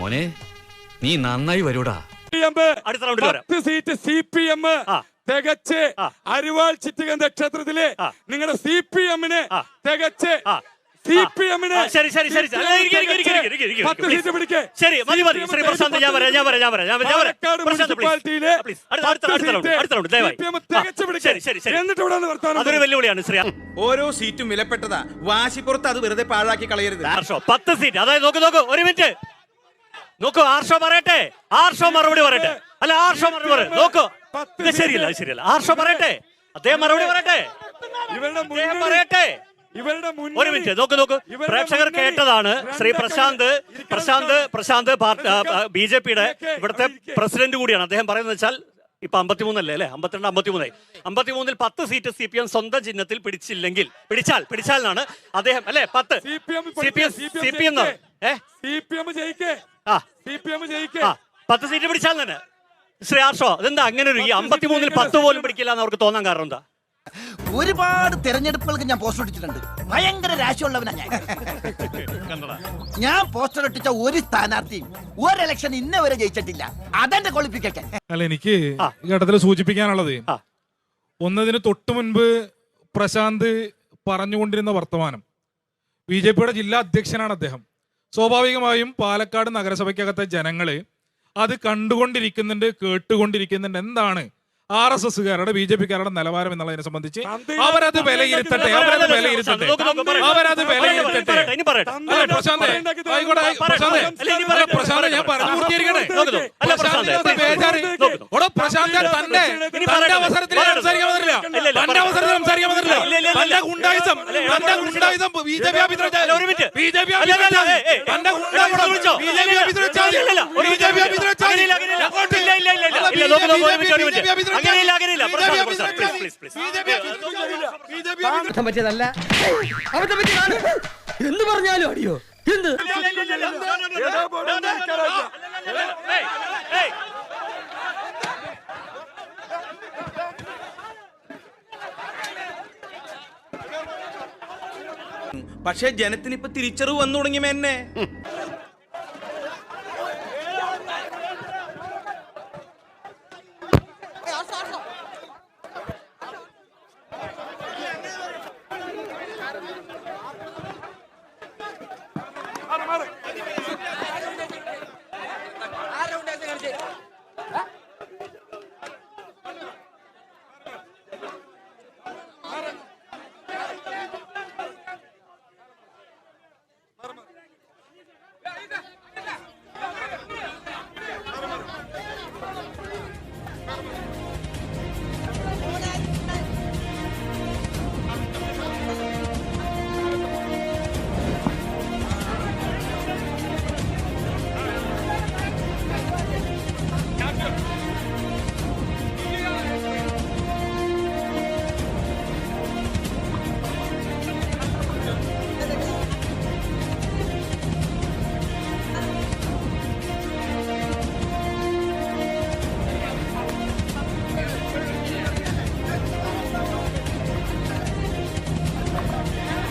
മോനെ നീ നന്നായി വരൂടാ. അടുത്ത റൗണ്ടിൽ വരാം. പത്ത് സീറ്റ് സി പി എം തികച്ച് അരിവാൾ ചിറ്റകൻ ക്ഷേത്രത്തിൽ നിങ്ങളുടെ സി പി എമ്മിന്. തികച്ച് സി പി എമ്മിന് ശരി ശരി ശരി പത്ത് സീറ്റ് പിടിക്കേ. ശരി മതി മതി. ശ്രീ പ്രശാന്ത് ഞാൻ വരാം ഞാൻ വരാം ഞാൻ വരാം ഞാൻ വരാം, പാലക്കാട് പ്രശാന്ത് please. മുനിസിപ്പാലിറ്റിയിലെ Please. അടുത്ത അടുത്ത അടുത്ത റൗണ്ട് അടുത്ത റൗണ്ട് ദയവായി. CPM ആ, തികച്ച് ശരി ശരി ശരി. എന്നിട്ട് ഇവിടെ അതൊരു പറയ്. വെല്ലുവിളിയാണ് ശ്രീ ഓരോ സീറ്റും വിലപ്പെട്ടതാ. വാശിപ്പുറത്ത് അത് വെറുതെ പാഴാക്കി കളയരുത്. പത്ത് സീറ്റ്. അതായത് നോക്ക് നോക്ക് ഒരു മിനിറ്റ്. നോക്കൂ ആർഷോ പറയട്ടെ. ആർഷോ മറുപടി പറയട്ടെ. അല്ല ആർഷോ മറുപടി പറയട്ടെ. നോക്കൂ. ഇത് ശരിയല്ല ശരിയല്ല. ആർഷോ പറയട്ടെ. അദ്ദേഹം മറുപടി പറയട്ടെ. അദ്ദേഹം പറയട്ടെ. ഒരു മിനിറ്റ് നോക്ക് നോക്ക്. പ്രേക്ഷകർ കേട്ടതാണ് ശ്രീ പ്രശാന്ത്. പ്രശാന്ത് പ്രശാന്ത് ബി ജെ പിയുടെ ഇവിടുത്തെ പ്രസിഡന്റ് കൂടിയാണ്. അദ്ദേഹം പറയുന്നത് വെച്ചാൽ ഇപ്പൊ അമ്പത്തിമൂന്നല്ലേ അല്ലെ? അമ്പത്തിരണ്ട് അമ്പത്തിമൂന്ന് അമ്പത്തിമൂന്നിൽ പത്ത് സീറ്റ് സി പി എം സ്വന്തം ചിഹ്നത്തിൽ പിടിച്ചില്ലെങ്കിൽ പിടിച്ചാൽ പിടിച്ചാൽ എന്നാണ് അദ്ദേഹം അല്ലെ? പത്ത്. C P M C P M C P M ജയിക്കേ. ആ. സി പി എം ജയിക്കേ. പത്ത് സീറ്റ് പിടിച്ചാൽ തന്നെ. ശ്രീ ആർഷോ അതെന്താ അങ്ങനെ ഒരു ഈ പത്ത് അമ്പത്തിമൂന്നിൽ പത്ത് പോലും പിടിക്കില്ല എന്ന് അവർക്ക് തോന്നാൻ കാരണം എന്താ? ഒരുപാട് തെരഞ്ഞെടുപ്പുകൾക്ക് ഞാൻ പോസ്റ്റർ ഒട്ടിച്ചിട്ടുണ്ട് ഭയങ്കര രാശിയുള്ളവനാ ഞാൻ. ഞാൻ പോസ്റ്റർ ഒട്ടിച്ച ഒരു സ്ഥാനാർത്ഥിയും ഒരു ഇലക്ഷൻ ഇന്ന വരെ ജയിച്ചിട്ടില്ല. അതെന്റെ ക്വാളിഫിക്കേഷൻ അല്ല എനിക്ക്. ഈ ഘട്ടത്തിൽ സൂചിപ്പിക്കാനുള്ളത് ഒന്നതിന് തൊട്ടു മുൻപ് പ്രശാന്ത് പറഞ്ഞുകൊണ്ടിരുന്ന വർത്തമാനം. ബി ജെ പിയുടെ ജില്ലാ അധ്യക്ഷനാണ് അദ്ദേഹം. സ്വാഭാവികമായും പാലക്കാട് നഗരസഭയ്ക്കകത്തെ ജനങ്ങൾ അത് കണ്ടുകൊണ്ടിരിക്കുന്നുണ്ട് കേട്ടുകൊണ്ടിരിക്കുന്നുണ്ട്. എന്താണ് ആർ എസ് എസ്സുകാരുടെ ബി ജെ പിക്കാരുടെ നിലവാരം എന്നുള്ളതിനെ സംബന്ധിച്ച് അവരത് വിലയിരുത്തട്ടെ അവരത് വിലയിരുത്തട്ടെ. അവരത് വിലയിരുത്തട്ടെ അല്ല പ്രശാന്ത് ആയിക്കോട്ടെ ഞാൻ പറഞ്ഞു പൂർത്തീകരിക്കട്ടെ പ്രശാന്ത്, തന്റെ തന്റെ അവസരത്തിൽ. സംസാരിക്കാൻ പറ്റില്ല തന്റെ. അവസരത്തിൽ സംസാരിക്കാൻ പറ്റില്ല തന്റെ ഗുണ്ടായുധം തന്റെ ഗുണ്ടായുധം B J P minute. B J P. തന്റെ ഗുണ്ടായുധം B J P B J പറ്റിയതല്ല. അബദ്ധം പറ്റിയതാണ്. എന്ത് പറഞ്ഞാലും അടിയോ എന്ത്. പക്ഷേ ജനത്തിന് ഇപ്പൊ തിരിച്ചറിവ് വന്നു തുടങ്ങിയ എന്നെ.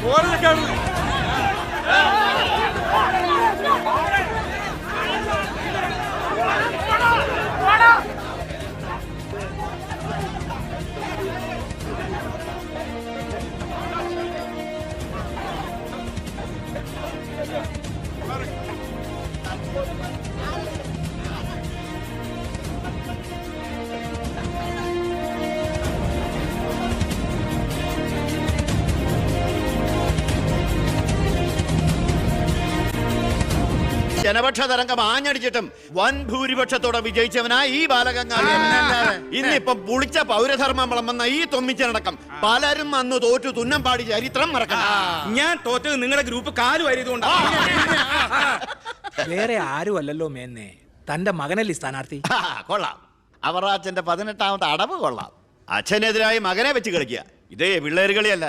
What are they going to do? ജനപക്ഷ തരംഗം ആഞ്ഞടിച്ചിട്ടും വൻ ഭൂരിപക്ഷത്തോടെ വിജയിച്ചവനാ ഈ ബാലഗംഗാധരൻ ഇന്നിപ്പം പുളിച്ച പൗരധർമ്മം വിളമ്പുന്ന ഈ തൊമ്മിച്ചനടക്കം പലരും അന്ന് തോറ്റു തുന്നം പാടി ചരിത്രം മറക്കണം. ഞാൻ തോറ്റത് നിങ്ങളുടെ ഗ്രൂപ്പ് കാലു വാരിയതുകൊണ്ടാ വേറെ ആരും അല്ലല്ലോ മേന്നെ. തന്റെ മകനല്ലേ സ്ഥാനാർത്ഥി? കൊള്ളാം. അവറാച്ചന്റെ പതിനെട്ടാമത്തെ അടവ് കൊള്ളാം. അച്ഛനെതിരായി മകനെ വെച്ച് കളിക്കുക. ഇതേ കളിയല്ല.